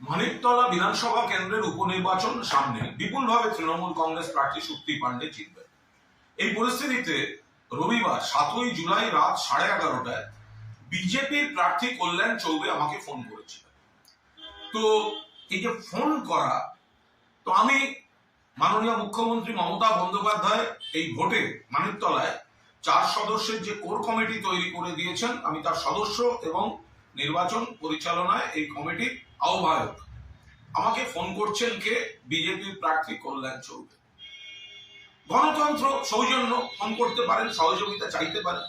মানিকতলা বিধানসভা কেন্দ্রের উপনির্বাচন সামনে বিপুলভাবে তৃণমূল কংগ্রেস প্রার্থী শক্তি পাণ্ডে জিতবে এই পরিস্থিতিতে রবিবার সাতই জুলাই রাত সাড়ে এগারোটায় বিজেপির প্রার্থী কল্যাণ চৌবে আমাকে ফোন করেছিল তো এই যে ফোন করা, তো আমি মাননীয় মুখ্যমন্ত্রী মমতা বন্দ্যোপাধ্যায় এই ভোটে মানিকতলায় চার সদস্যের যে কোর কমিটি তৈরি করে দিয়েছেন, আমি তার সদস্য এবং নির্বাচন পরিচালনায় এই কমিটির আহ্বায়ক। আমাকে ফোন করছেন কে? বিজেপির প্রার্থী কল্যাণ চৌবে গণতন্ত্র সৌজন্য, ফোন করতে পারেন, সহযোগিতা চাইতে পারেন।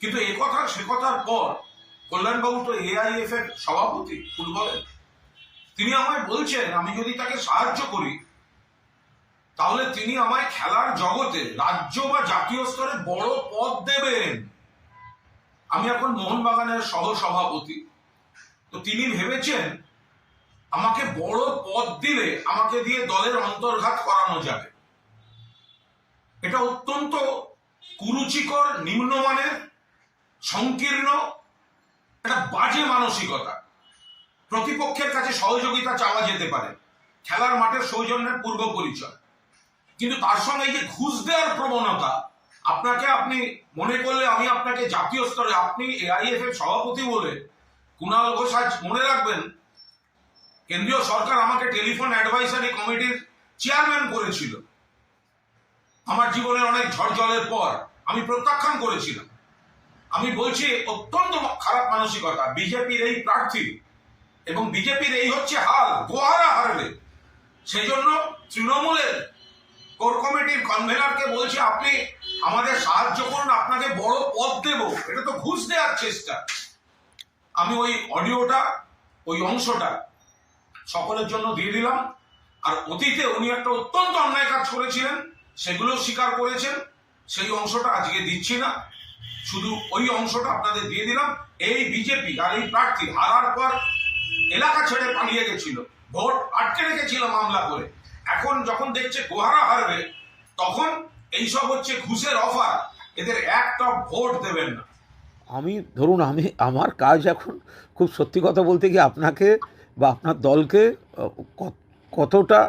কিন্তু এ কথা সে কথার পর কল্যাণবাবু তো এআইএফ এর সভাপতি, ফুটবলের। তিনি আমায় বলছেন, আমি যদি তাকে সাহায্য করি, তাহলে তিনি আমায় খেলার জগতে রাজ্য বা জাতীয় স্তরে বড় পদ দেবেন। আমি এখন মোহনবাগানের সহ সভাপতি তো তিনি ভেবেছেন আমাকে বড় পদ দিলে আমাকে দিয়ে দলের অন্তর্ঘাত করানো যাবে। এটা অত্যন্ত কুরুচিকর, নিম্নমানের, সংকীর্ণ, একটা বাজে মানসিকতা। প্রতিপক্ষের কাছে সহযোগিতা চাওয়া যেতে পারে। খেলার মাঠের সৌজন্যের পূর্ব পরিচয়। কিন্তু তার সঙ্গে এই যে ঘুষ দেওয়ার প্রবণতা আপনাকে আপনি মনে করলে আমি আপনাকে জাতীয় স্তরে, আপনি এআইএফ এর সভাপতি বলে কুণাল ঘোষ আজ মনে রাখবেন, কেন্দ্রীয় সরকার আমাকে টেলিফোন অ্যাডভাইসারি কমিটির চেয়ারম্যান করেছিল। আমার জীবনের অনেক ঝড় জলের পর আমি প্রত্যাখ্যান করেছিলাম। আমি বলছি, অত্যন্ত খারাপ মানসিকতা, বিজেপির এই প্রার্থী এবং বিজেপির এই হচ্ছে হাল, গোহারা হারবে। সেই জন্য তৃণমূলের কোর কমিটির কনভেনারকে বলছি, আপনি আমাদের সাহায্য করুন, আপনাকে বড় পদ দেব। এটা তো ঘুষ দেওয়ার চেষ্টা। আমি ওই অডিওটা, ওই অংশটা সকলের জন্য দিয়ে দিলাম। আর অতীতে উনি একটা অত্যন্ত অন্যায় কাজ করেছিলেন, সেগুলো স্বীকার করেছেন। সেই অংশটা আজকে দিচ্ছি না। শুধু ওই অংশটা আপনাদের দিয়ে দিলাম। এই বিজেপি আর এই প্রার্থী হারার পর এলাকা ছেড়ে পালিয়ে গেছিল। ভোট আটকে রেখেছিল মামলা করে। এখন যখন দেখছে গোহারা হারবে, তখন এইসব হচ্ছে ঘুষের অফার। এদের একটা ভোট দেবেন না। আমি ধরুন আমি আমার কাজ এখন খুব সত্যি কথা বলতে গিয়ে আপনাকে বা আপনার দলকে কতটা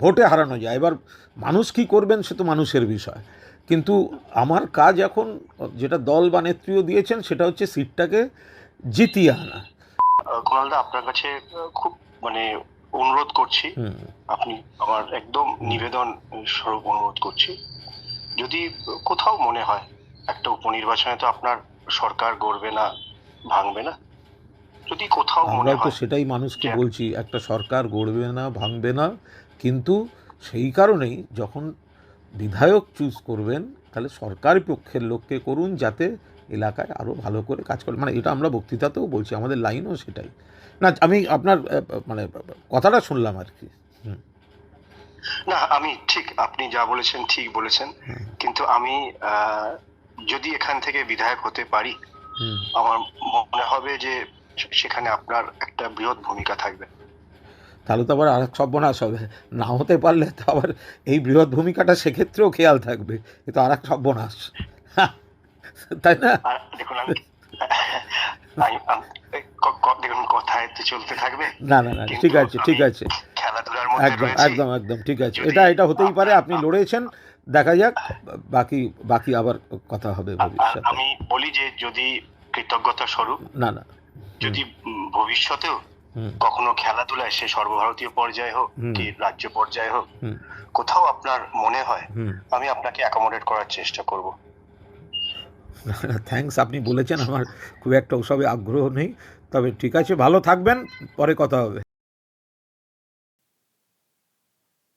ভোটে হারানো যায়। এবার মানুষ কি করবেন সে তো মানুষের বিষয়। কিন্তু আমার কাজ এখন যেটা দল বা নেত্রীও দিয়েছেন সেটা হচ্ছে সিটটাকে জিতিয়ে আনা। আপনার কাছে খুব মানে অনুরোধ করছি। আপনি আমার একদম নিবেদন স্বরূপ অনুরোধ করছি। যদি কোথাও মনে হয় একটা উপনির্বাচনে তো আপনার সরকার গড়বে না ভাঙবে না যদি কোথাও মনে হয় সেটাই মানুষকে বলছি একটা সরকার গড়বে না ভাঙবে না কিন্তু সেই কারণেই যখন বিধায়ক চুজ করবেন তাহলে সরকারি পক্ষের লোককে করুন যাতে এলাকায় আরও ভালো করে কাজ করে। মানে এটা আমরা বক্তৃতাতেও বলছি আমাদের লাইনও সেটাই। না আমি আপনার মানে কথাটা শুনলাম আর কি। না আমি ঠিক আপনি যা বলেছেন ঠিক বলেছেন। কিন্তু আমি যদি এখান থেকে বিধায়ক হতে পারি আমার মনে হবে যে সেখানে আপনার একটা বৃহৎ ভূমিকা থাকবে। তাহলে তো আবার আরেক সর্বনাশ হবে। না হতে পারলে তো আবার এই বৃহৎ ভূমিকাটা সেক্ষেত্রেও খেয়াল থাকবে। এ তো আরেক সর্বনাশ। তাই না? দেখুন আমি আমি- আমি- ক- ক- দেখুন কথায় তো চলতে থাকবে। না না না ঠিক আছে ঠিক আছে। একদম একদম একদম ঠিক আছে। এটা এটা হতেই পারে আপনি লড়েছেন দেখা যাক বাকি বাকি আবার কথা হবে ভবিষ্যতে। আমি বলি যে যদি কৃতজ্ঞতা স্বরূপ না না। যদি ভবিষ্যতেও কখনো খেলাধুলায় সে সর্বভারতীয় পর্যায়ে হোক কি রাজ্য পর্যায়ে হোক কোথাও আপনার মনে হয় আমি আপনাকে অ্যাকোমোডেট করার চেষ্টা করব। থ্যাঙ্কস আপনি বলেছেন আমার খুব একটা ওসবে আগ্রহ নেই। তবে ঠিক আছে, ভালো থাকবেন, পরে কথা হবে।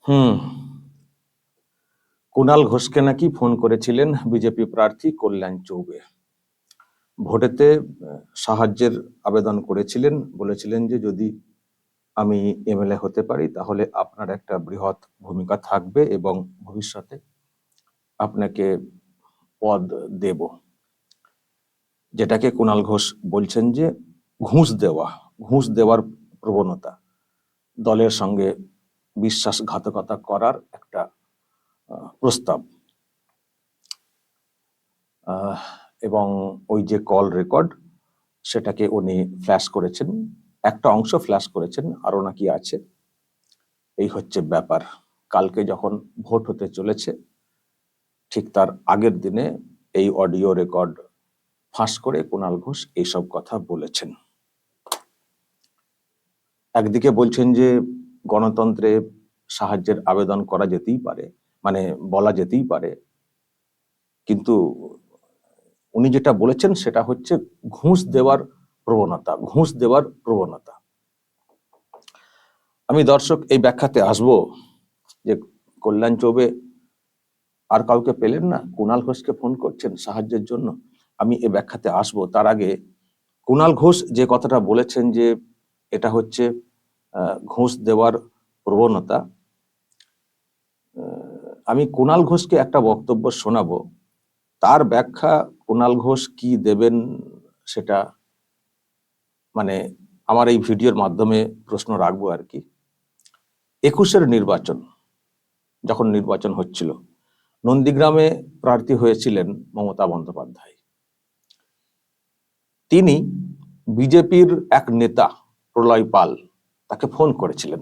হুম। কুণাল ঘোষকে নাকি ফোন করেছিলেন বিজেপি প্রার্থী কল্যাণ চৌবে। ভোটেতে সাহায্যের আবেদন করেছিলেন, বলেছিলেন যে যদি আমি এমএলএ হতে পারি, তাহলে আপনার একটা বৃহৎ ভূমিকা থাকবে এবং ভবিষ্যতে আপনাকে পদ দেব। যেটাকে কুণাল ঘোষ বলছেন যে ঘুষ দেওয়া, ঘুষ দেওয়ার প্রবণতা, দলের সঙ্গে বিশ্বাসঘাতকতা করার একটা প্রস্তাব। এবং ওই যে কল রেকর্ড, সেটাকে উনি ফ্ল্যাশ করেছেন। একটা অংশ ফ্ল্যাশ করেছেন আরও নাকি আছে। এই হচ্ছে ব্যাপার। কালকে যখন ভোট হতে চলেছে, ঠিক তার আগের দিনে এই অডিও রেকর্ড ফাঁস করে কুণাল ঘোষ এইসব কথা বলেছেন। একদিকে বলছেন যে, গণতন্ত্রে সাহায্যের আবেদন করা যেতেই পারে মানে বলা যেতেই পারে। কিন্তু উনি যেটা বলেছেন সেটা হচ্ছে ঘুষ দেওয়ার প্রবণতা, ঘুষ দেওয়ার প্রবণতা। আমি দর্শক, এই ব্যাখ্যাতে আসব যে, কল্যাণ চৌবে আর কাউকে পেলেন না? কুণাল ঘোষকে ফোন করছেন সাহায্যের জন্য? আমি এ ব্যাখ্যাতে আসব। তার আগে কুণাল ঘোষ যে কথাটা বলেছেন যে এটা হচ্ছে ঘুষ দেওয়ার প্রবণতা আমি কুণাল ঘোষকে একটা বক্তব্য শোনাব। তার ব্যাখ্যা কুণাল ঘোষ কি দেবেন সেটা মানে আমার এই ভিডিওর মাধ্যমে প্রশ্ন রাখব আর কি। একুশের নির্বাচন যখন নির্বাচন হচ্ছিল, নন্দীগ্রামে প্রার্থী হয়েছিলেন মমতা বন্দ্যোপাধ্যায়। তিনি বিজেপির এক নেতা, প্রলয় পাল, তাকে ফোন করেছিলেন।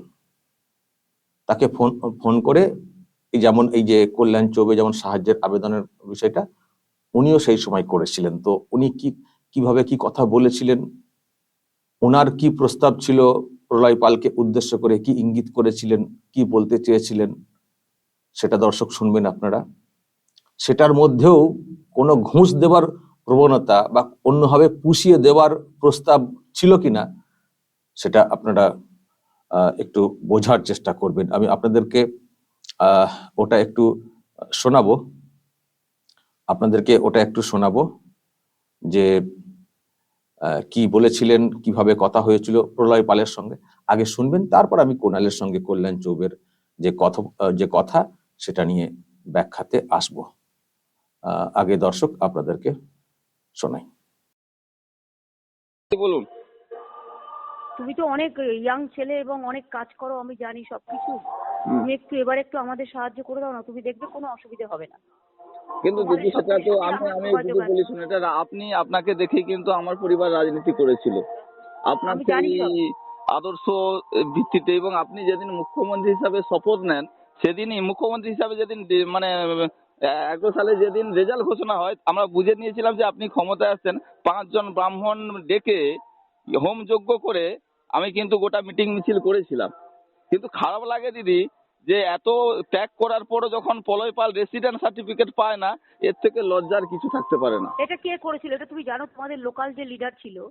তাকে ফোন ফোন করে এই যেমন এই যে কল্যাণ চৌবে যেমন সাহায্যের আবেদনের বিষয়টা, উনিও সেই সময় করেছিলেন। তো উনি কি, কীভাবে কি কথা বলেছিলেন? ওনার কি প্রস্তাব ছিল? প্রলয় পালকে উদ্দেশ্য করে কি ইঙ্গিত করেছিলেন? কি বলতে চেয়েছিলেন? সেটা দর্শক শুনবেন আপনারা। সেটার মধ্যেও কোনো ঘুষ দেওয়ার প্রবণতা বা অন্যভাবে পুষিয়ে দেওয়ার প্রস্তাব ছিল কিনা, সেটা আপনারা একটু বোঝার চেষ্টা করবেন। আমি আপনাদেরকে ওটা একটু শোনাবো। আপনাদেরকে ওটা একটু শোনাবো যে কি বলেছিলেন, কীভাবে কথা হয়েছিল প্রলয় পালের সঙ্গে। আগে শুনবেন, তারপর আমি কোনালের সঙ্গে কল্যাণ চৌবের যে কথা যে কথা, সেটা নিয়ে ব্যাখ্যাতে আসব। আগে দর্শক আপনাদেরকে শোনাই। বলুন? তুমি তো অনেক ইয়াং ছেলে এবং অনেক কাজ করো আমি জানি সবকিছু। তুমি একটু এবার একটু আমাদের সাহায্য করে দাও না তুমি দেখবে কোনো অসুবিধা হবে না। কিন্তু দিদি সেটা তো আমি আমি যদি বলি শুনে এটা আপনি আপনাকে দেখেই কিন্তু আমার পরিবার রাজনীতি করেছিল। আপনার আমি জানি সেই আদর্শ ভিত্তিতে এবং আপনি যেদিন মুখ্যমন্ত্রী হিসাবে শপথ নেন সেদিনই মুখ্যমন্ত্রী হিসাবে যেদিন মানে এগারো সালে যেদিন রেজাল্ট ঘোষণা হয়, আমরা বুঝে নিয়েছিলাম যে আপনি ক্ষমতায় আসছেন। পাঁচজন ব্রাহ্মণ ডেকে হোম যজ্ঞ করে আমি কিন্তু গোটা মিটিং মিছিল করেছিলাম। কিন্তু খারাপ লাগে দিদি যে এত ত্যাগ করার পরও যখন পলয় পাল রেসিডেন্ট সার্টিফিকেট পায় না, এর থেকে লজ্জার কিছু থাকতে পারে না। এটা কে করেছিল? এটা তুমি জানো, তোমাদের লোকাল যে লিডার ছিল,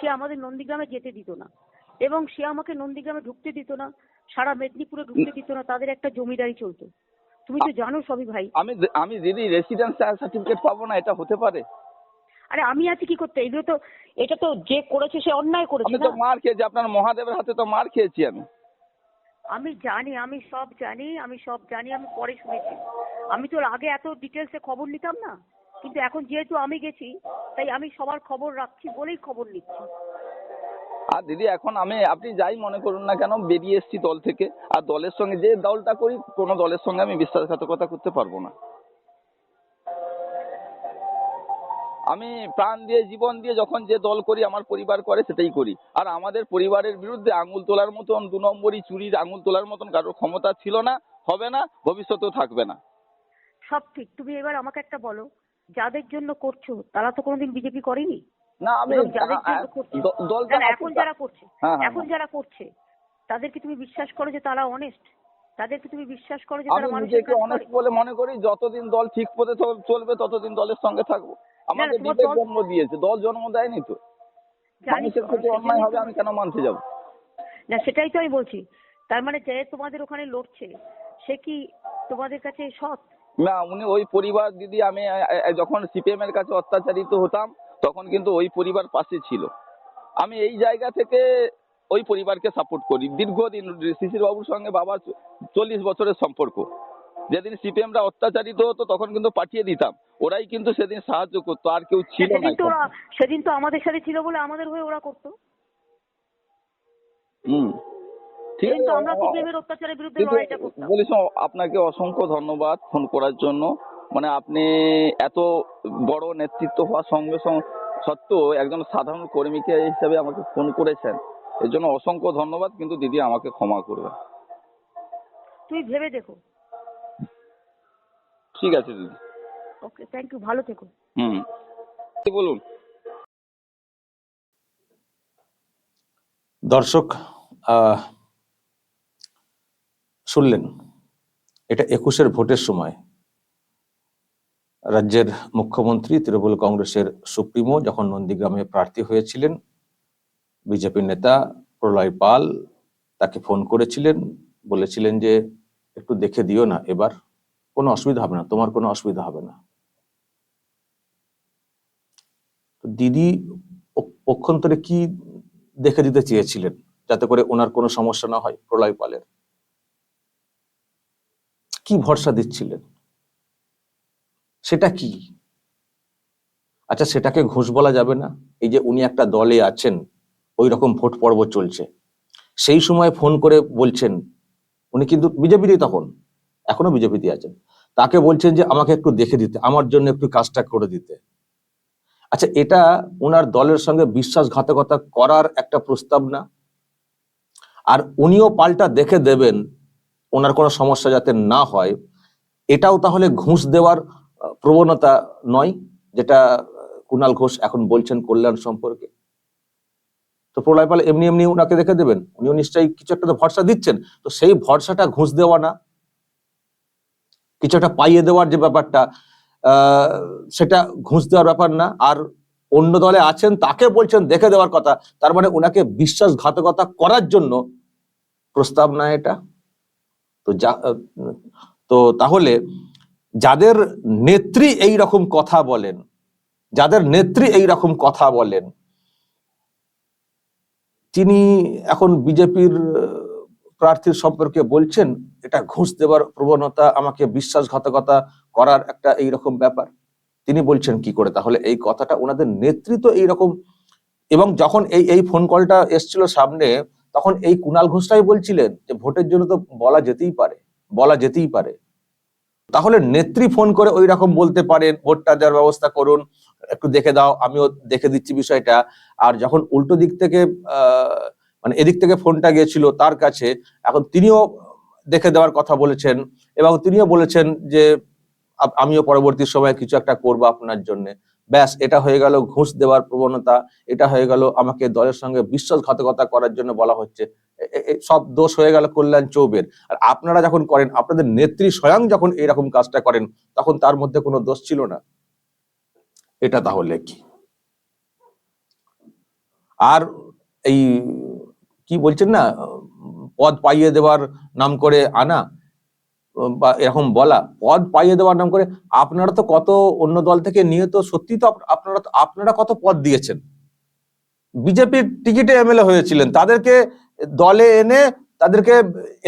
সে আমাদের নন্দীগ্রামে যেতে দিত না। এবং সে আমাকে নন্দীগ্রামে ঢুকতে দিত না, সারা মেদিনীপুরে ঢুকতে দিত না, তাদের একটা জমিদারি চলতো। তুমি তো জানো সবই ভাই। আমি আমি দিদি রেসিডেন্স সার্টিফিকেট পাবো না এটা হতে পারে? আরে আমি আছি কি করতে? এগুলো তো এটা তো যে করেছে সে অন্যায় করেছে আমি তো মার খেয়েছি আপনার মহাদেবের হাতে তো মার খেয়েছি আমি। আমি জানি আমি সব জানি আমি সব জানি আমি পরে শুনেছি। আমি তো আগে এত ডিটেলসে খবর নিতাম না? কিন্তু এখন যেহেতু আমি গেছি তাই আমি সবার খবর রাখছি বলেই খবর নিচ্ছি। আর দিদি, এখন আমি, আপনি যাই মনে করুন না কেন, বেরিয়ে এসেছি দল থেকে। আর দলের সঙ্গে যে দলটা করি, কোনো দলের সঙ্গে আমি বিশ্বাসঘাতকতা করতে পারব না। আমি প্রাণ দিয়ে, জীবন দিয়ে যখন যে দল করি, আমার পরিবার করে, সেটাই করি। আর আমাদের পরিবারের বিরুদ্ধে আঙুল তোলার মতন, দু নম্বরই চুরির আঙুল তোলার মতন কারোর ক্ষমতা ছিল না, হবে না, ভবিষ্যতেও থাকবে না। সব ঠিক। তুমি এবার আমাকে একটা বলো, যাদের জন্য করছ, তারা তো কোনোদিন বিজেপি করেনি? না আমি দলটা না, না, এখন যারা করছে হ্যাঁ হ্যাঁ এখন যারা করছে তাদেরকে তুমি বিশ্বাস করো যে তারা অনেস্ট তাদেরকে তুমি বিশ্বাস করো যে তারা মানুষের কাজ অনেস্ট বলে মনে করি যতদিন দল ঠিক পথে চলবে ততদিন দলের সঙ্গে থাকব। আমাকে তোমার বিবেক জন্ম দিয়েছে দল জন্ম দেয়নি তো। মানুষের অন্যায় হবে আমি কেন মানতে যাব? না সেটাই তো আমি বলছি। তার মানে যে তোমাদের ওখানে লড়ছে সে কি তোমাদের কাছে সৎ? না উনি ওই পরিবার দিদি আমি যখন সিপিএম এর কাছে অত্যাচারিত হতাম তখন কিন্তু ওই পরিবার পাশে ছিল। আমি এই জায়গা থেকে ওই পরিবারকে সাপোর্ট করি। দীর্ঘদিন শিশির বাবুর সঙ্গে বাবার চল্লিশ বছরের সম্পর্ক। যেদিন সিপিএমরা অত্যাচারিত হতো তখন কিন্তু পাঠিয়ে দিতাম। ওরাই কিন্তু সেদিন সাহায্য করতো আর কেউ ছিল না সেদিন তো আমাদের সাথে ছিল বলে আমাদের হয়ে ওরা করতো। হুম। ঠিক আছে। আপনাকে অসংখ্য ধন্যবাদ ফোন করার জন্য। মানে আপনি এত বড় নেতৃত্ব হওয়ার সঙ্গে সঙ্গে সত্ত্বেও একজন সাধারণ কর্মীকে হিসাবে আমাকে ফোন করেছেন। এর জন্য অসংখ্য ধন্যবাদ কিন্তু দিদি আমাকে ক্ষমা করবে তুমি ভেবে দেখো। ঠিক আছে দিদি। ওকে থ্যাংক ইউ ভালো থেকো। হুম। বলুন। দর্শক শুনলেন এটা একুশের ভোটের সময়। রাজ্যের মুখ্যমন্ত্রী তৃণমূল কংগ্রেসের সুপ্রিমো যখন নন্দীগ্রামে প্রার্থী হয়েছিলেন, বিজেপির নেতা প্রলয় পাল তাকে ফোন করেছিলেন, বলেছিলেন যে একটু দেখে দিও না এবার, কোনো অসুবিধা হবে না, তোমার কোনো অসুবিধা হবে না। দিদি পক্ষান্তরে কি দেখে দিতে চেয়েছিলেন যাতে করে ওনার কোনো সমস্যা না হয় প্রলয় পালের? কি ভরসা দিচ্ছিলেন? সেটা কি? আচ্ছা সেটাকে ঘুষ বলা যাবে না? এই যে উনি একটা দলে আছেন ওই রকম ভোট পর্ব চলছে। সেই সময় ফোন করে বলছেন, উনি কিন্তু বিজেপিতে তখন, এখনও বিজেপিতে আছেন। তাকে বলছেন যে আমাকে একটু দেখে দিতে, আমার জন্য একটু কাজটা করে দিতে। আচ্ছা এটা ওনার দলের সঙ্গে বিশ্বাসঘাতকতা করার একটা প্রস্তাব না? আর উনিও পাল্টা দেখে দেবেন, ওনার কোনো সমস্যা যাতে না হয়, এটাও তাহলে ঘুষ দেওয়ার প্রবণতা নয়, যেটা কুণাল ঘোষ এখন বলছেন কল্যাণ সম্পর্কে। তো প্রলয় পাল এমনি এমনি ওনাকে দেখে দেবেন, উনিও নিশ্চয়ই কিছু একটা তো ভরসা দিচ্ছেন। তো সেই ভরসাটা ঘুষ দেওয়া না। কিছু একটা পাইয়ে দেওয়ার যে ব্যাপারটা সেটা ঘুষ দেওয়ার ব্যাপার না। আর অন্য দলে আছেন, তাকে বলছেন দেখে দেওয়ার কথা। তার মানে ওনাকে বিশ্বাসঘাতকতা করার জন্য প্রস্তাব না এটা। তো যা তো তাহলে যাদের নেত্রী এই রকম কথা বলেন, যাদের নেত্রী এই রকম কথা বলেন, তিনি এখন বিজেপির প্রার্থীর সম্পর্কে বলছেন, এটা ঘুষ দেওয়ার প্রবণতা, আমাকে বিশ্বাসঘাতকতা করার একটা এই রকম ব্যাপার। তিনি বলছেন, কি করে? তাহলে এই কথাটা, ওনাদের নেতৃত্ব এই রকম এবং যখন এই এই ফোন কলটা এসছিল সামনে, তখন এই কুণাল ঘোষটাই বলছিলেন যে, ভোটের জন্য তো বলা যেতেই পারে, বলা যেতেই পারে। তাহলে নেত্রী ফোন করে ওই রকম বলতে পারেন ভোটটা দেওয়ার ব্যবস্থা করুন, একটু দেখে দাও, আমিও দেখে দিচ্ছি বিষয়টা। আর যখন উল্টো দিক থেকে মানে এদিক থেকে ফোনটা গিয়েছিল তার কাছে, এখন তিনিও দেখে দেওয়ার কথা বলেছেন, এবং তিনিও বলেছেন যে আমিও পরবর্তী সময় কিছু একটা করব আপনার জন্য। ব্যাস, এটা হয়ে গেল ঘুষ দেওয়ার প্রবণতা, এটা হয়ে গেল আমাকে দলের সঙ্গে বিশ্বাসঘাতকতা করার জন্য বলা হচ্ছে। সব দোষ হয়ে গেল কল্যাণ চৌবের। আর আপনারা যখন করেন, আপনাদের নেত্রী স্বয়ং যখন এরকম কাজটা করেন, তখন তার মধ্যে কোনো দোষ ছিল না। এটা তাহলে কি? আর এই কি বলছেন না, পদ পাইয়ে দেওয়ার নাম করে আনা বা এরকম বলা, পদ পাইয়ে দেওয়ার নাম করে আপনারা তো কত অন্য দল থেকে নিয়ে তো সত্যি তো আপনারা আপনারা কত পদ দিয়েছেন? বিজেপির টিকিটে এমএলএ হয়েছিলেন, তাদেরকে দলে এনে তাদেরকে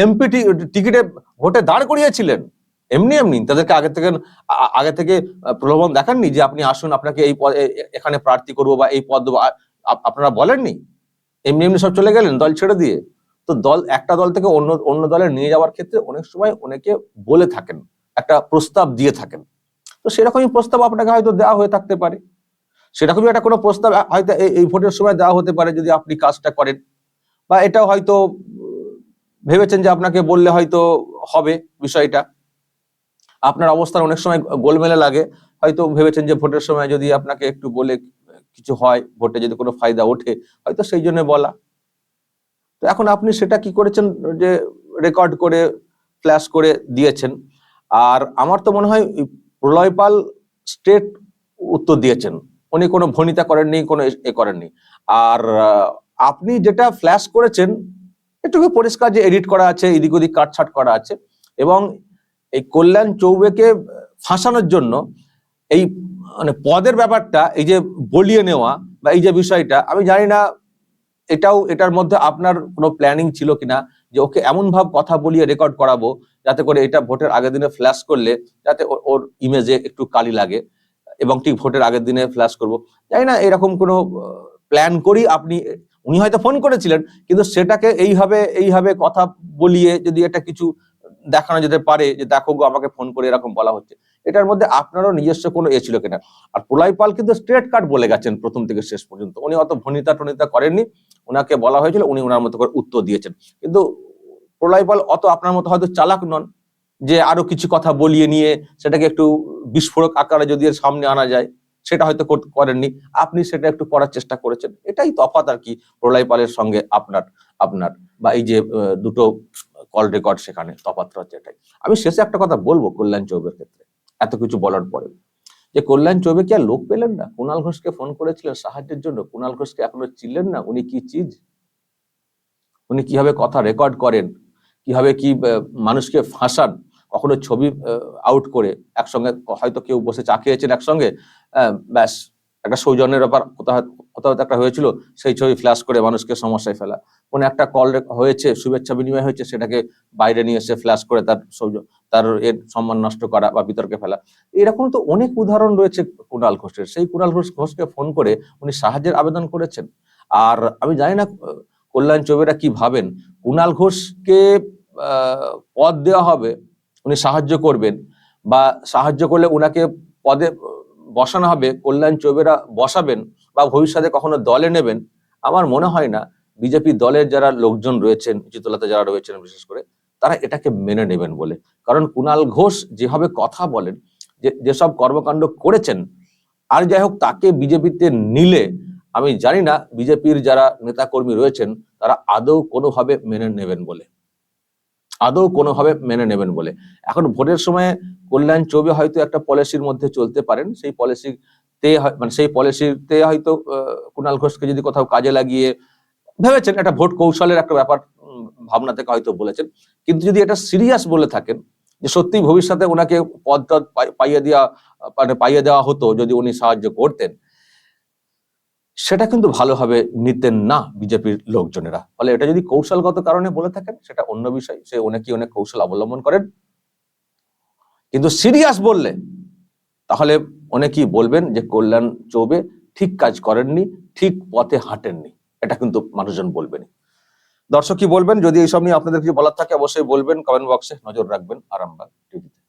এমপি টিকিটে ভোটে দাঁড় করিয়েছিলেন। এমনি এমনি, তাদেরকে আগে থেকে আগে থেকে প্রলোভন দেখাননি যে আপনি আসুন, আপনাকে এই পদ এখানে প্রার্থী করব বা এই পদ দেবো আপনারা বলেননি? এমনি এমনি সব চলে গেলেন দল ছেড়ে দিয়ে? তো দল, একটা দল থেকে অন্য অন্য দলে নিয়ে যাওয়ার ক্ষেত্রে অনেক সময় অনেকে বলে থাকেন, একটা প্রস্তাব দিয়ে থাকেন। তো সেরকমই প্রস্তাব আপনাকে হয়তো দেওয়া হয়ে থাকতে পারে। সেরকমই একটা কোনো প্রস্তাব হয়তো এই- ভোটের সময় দেওয়া হতে পারে যদি আপনি কাজটা করেন। বা এটাও হয়তো ভেবেছেন যে আপনাকে বললে হয়তো হবে বিষয়টা। আপনার অবস্থান অনেক সময় গোলমেলে লাগে। হয়তো ভেবেছেন যে ভোটের সময় যদি আপনাকে একটু বলে কিছু হয়, ভোটে যদি কোনো ফায়দা ওঠে, হয়তো সেই জন্য বলা। তো এখন আপনি সেটা কি করেছেন? যে রেকর্ড করে ফ্ল্যাশ করে দিয়েছেন। আর আমার তো মনে হয়, এই প্রলয় পাল স্ট্রেট উত্তর দিয়েছেন। উনি কোনো ভনিতা করেননি, কোনো এ- এ করেননি। আর আপনি যেটা ফ্ল্যাশ করেছেন এটুকু পরিষ্কার যে এডিট করা আছে, এদিক ওদিক কাটছাট করা আছে এবং এই কল্যাণ চৌবেকে ফাঁসানোর জন্য এই মানে পদের ব্যাপারটা, এই যে বলিয়ে নেওয়া বা এই যে বিষয়টা, আমি জানি না এটাও, এটার মধ্যে আপনার কোনো প্ল্যানিং ছিল কিনা? যে ওকে এমন ভাব কথা বলিয়ে রেকর্ড করাবো, যাতে করে এটা ভোটের আগের দিনে ফ্ল্যাশ করলে, যাতে ওর- ইমেজে একটু কালি লাগে। এবং ঠিক ভোটের আগের দিনে ফ্ল্যাশ করব। জানি না, এরকম কোনো প্ল্যান করি আপনি, উনি হয়তো ফোন করেছিলেন, কিন্তু সেটাকে এইভাবে এইভাবে কথা বলিয়ে যদি এটা কিছু দেখানো যেতে পারে, যে দেখো গো, আমাকে ফোন করে এরকম বলা হচ্ছে, এটার মধ্যে আপনারও নিজস্ব কোনো এ ছিল কিনা? আর প্রলয় পাল কিন্তু স্ট্রেট কাট বলে গেছেন প্রথম থেকে শেষ পর্যন্ত। উনি অত ভনিতা টনিতা করেননি। ওনাকে বলা হয়েছিল, উনি ওনার মতো করে উত্তর দিয়েছেন। কিন্তু প্রলয় পাল অত আপনার মতো হয়তো চালাক নন যে আরও কিছু কথা বলিয়ে নিয়ে সেটাকে একটু বিস্ফোরক আকারে যদি এর সামনে আনা যায়, সেটা হয়তো কর- করেননি। আপনি সেটা একটু করার চেষ্টা করেছেন। এটাই তফাৎ আর কি প্রলয় পালের সঙ্গে আপনার আপনার বা এই যে দুটো কল রেকর্ড সেখানে তফাৎটা হচ্ছে এটাই। আমি শেষে একটা কথা বলব কল্যাণ চৌবের ক্ষেত্রে, এত কিছু বলার পরে যে কল্যাণ চৌবে কি আর লোক পেলেন না? কুণাল ঘোষকে ফোন করেছিলেন, সাহায্যের জন্য। কুণাল ঘোষকে এখনও চিনলেন না? উনি কি চিজ? উনি কীভাবে কথা রেকর্ড করেন? কীভাবে কি মানুষকে ফাঁসান? কখনো ছবি আউট করে? একসঙ্গে, হয়তো কেউ বসে চা খেয়েছেন একসঙ্গে? ব্যাস। একটা সৌজন্যের ব্যাপার কোথাও কোথাও একটা হয়েছিল, সেই ছবি ফ্ল্যাশ করে মানুষকে সমস্যায় ফেলা। কোনো একটা কল হয়েছে, শুভেচ্ছা বিনিময় হয়েছে, সেটাকে বাইরে নিয়ে এসে ফ্ল্যাশ করে তার সৌজ, তার এর সম্মান নষ্ট করা বা বিতর্কে ফেলা। এরকম তো অনেক উদাহরণ রয়েছে কুণাল ঘোষের। সেই কুণাল ঘোষ, ঘোষকে ফোন করে উনি সাহায্যের আবেদন করেছেন। আর আমি জানি না, কল্যাণ চৌবেরা কি ভাবেন? কুণাল ঘোষকে পদ দেওয়া হবে, উনি সাহায্য করবেন বা সাহায্য করলে উনাকে পদে বসানো হবে, কল্যাণ চৌবেরা বসাবেন বা ভবিষ্যতে কখনো দলে নেবেন, আমার মনে হয় না বিজেপি দলের যারা লোকজন রয়েছেন, চিত্রলাতে যারা রয়েছেন বিশেষ করে, তারা এটাকে মেনে নেবেন বলে। কারণ কুণাল ঘোষ যেভাবে কথা বলেন, যে, যেসব কর্মকাণ্ড করেছেন, আর যাই হোক তাকে বিজেপিতে নিলে, আমি জানি না বিজেপির যারা নেতাকর্মী রয়েছেন, তারা আদৌ কোনোভাবে মেনে নেবেন বলে। আদৌ কোনোভাবে মেনে নেবেন বলে। এখন ভোটের সময় কল্যাণ চৌবে হয়তো একটা পলিসির মধ্যে চলতে পারেন। সেই পলিসিতে মানে সেই পলিসিতে হয়তো কুণাল ঘোষকে যদি কোথাও কাজে লাগিয়ে ভেবেছেন একটা ভোট কৌশলের একটা ব্যাপার ভাবনা থেকে হয়তো বলেছেন। কিন্তু যদি এটা সিরিয়াস বলে থাকেন, যে সত্যি ভবিষ্যতে ওনাকে পদ পাইয়ে দেওয়া মানে পাইয়ে দেওয়া হতো, যদি উনি সাহায্য করতেন সেটা কিন্তু ভালোভাবে নিতেন না বিজেপির লোকজনেরা। ফলে এটা যদি কৌশলগত কারণে বলে থাকেন, সেটা অন্য বিষয়। সে অনেকেই অনেক কৌশল অবলম্বন করেন। কিন্তু সিরিয়াস বললে, তাহলে অনেকেই বলবেন যে, কল্যাণ চৌবে ঠিক কাজ করেননি, ঠিক পথে হাঁটেননি। এটা কিন্তু মানুষজন বলবেন দর্শক কি বলবেন, যদি এইসব নিয়ে আপনাদের কিছু বলার থাকে, অবশ্যই বলবেন কমেন্ট বক্সে নজর রাখবেন। আরামবাগ টিভিতে।